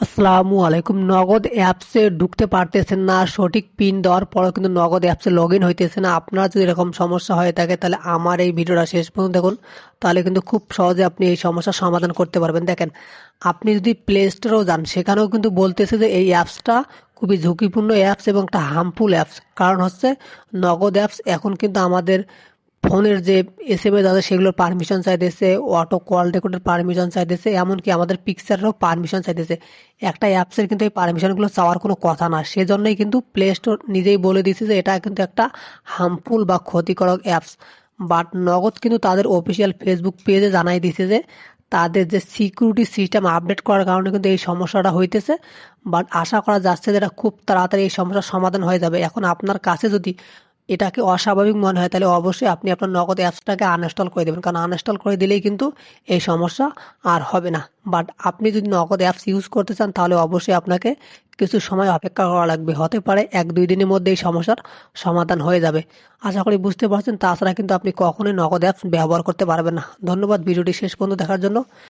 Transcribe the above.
আসসালামু আলাইকুম। নগদ অ্যাপসে ঢুকতে পারতেছেন না। সঠিক পিন দেওয়ার পরেও কিন্তু নগদ অ্যাপসে লগ ইন হইতেছে না। আপনার যদি এরকম সমস্যা হয়ে থাকে, তাহলে আমার এই ভিডিওটা শেষ পর্যন্ত দেখুন। তাহলে কিন্তু খুব সহজে আপনি এই সমস্যার সমাধান করতে পারবেন। দেখেন, আপনি যদি প্লে স্টোরেও যান, সেখানেও কিন্তু বলতেছে যে এই অ্যাপসটা খুবই ঝুঁকিপূর্ণ অ্যাপস এবং একটা হার্মফুল অ্যাপস। কারণ হচ্ছে, নগদ অ্যাপস এখন কিন্তু আমাদের ফোনের যে এস এম এস আছে, সেগুলোর পারমিশন চাইতেছে অটো কল রেকর্ডের পারমিশন চাইতেছে, এমনকি আমাদের পিকচারেরও পারমিশন চাইতেছে। একটা অ্যাপসের কিন্তু এই পারমিশনগুলো চাওয়ার কোনো কথা না। সেজন্যই কিন্তু প্লে স্টোর নিজেই বলে দিচ্ছে যে এটা কিন্তু একটা হার্মফুল বা ক্ষতিকারক অ্যাপস বাট নগদ কিন্তু তাদের অফিসিয়াল ফেসবুক পেজে জানাই দিছে যে তাদের যে সিকিউরিটি সিস্টেম আপডেট করার কারণে কিন্তু এই সমস্যাটা হইতেছে। বাট আশা করা যাচ্ছে যে এটা খুব তাড়াতাড়ি এই সমস্যার সমাধান হয়ে যাবে। এখন আপনার কাছে যদি এটাকে অস্বাভাবিক মনে হয়। তাহলে অবশ্যই আপনি আপনার নগদ অ্যাপসটাকে আনইনস্টল করে দেবেন। কারণ আনইনস্টল করে দিলেই কিন্তু এই সমস্যা আর হবে না। বাট আপনি যদি নগদ অ্যাপস ইউজ করতে চান, তাহলে অবশ্যই আপনাকে কিছু সময় অপেক্ষা করা লাগবে। হতে পারে এক দুই দিনের মধ্যে এই সমস্যার সমাধান হয়ে যাবে। আশা করি বুঝতে পারছেন। তাছাড়া কিন্তু আপনি কখনোই নগদ অ্যাপস ব্যবহার করতে পারবেন না। ধন্যবাদ। ভিডিওটি শেষ পর্যন্ত দেখার জন্য।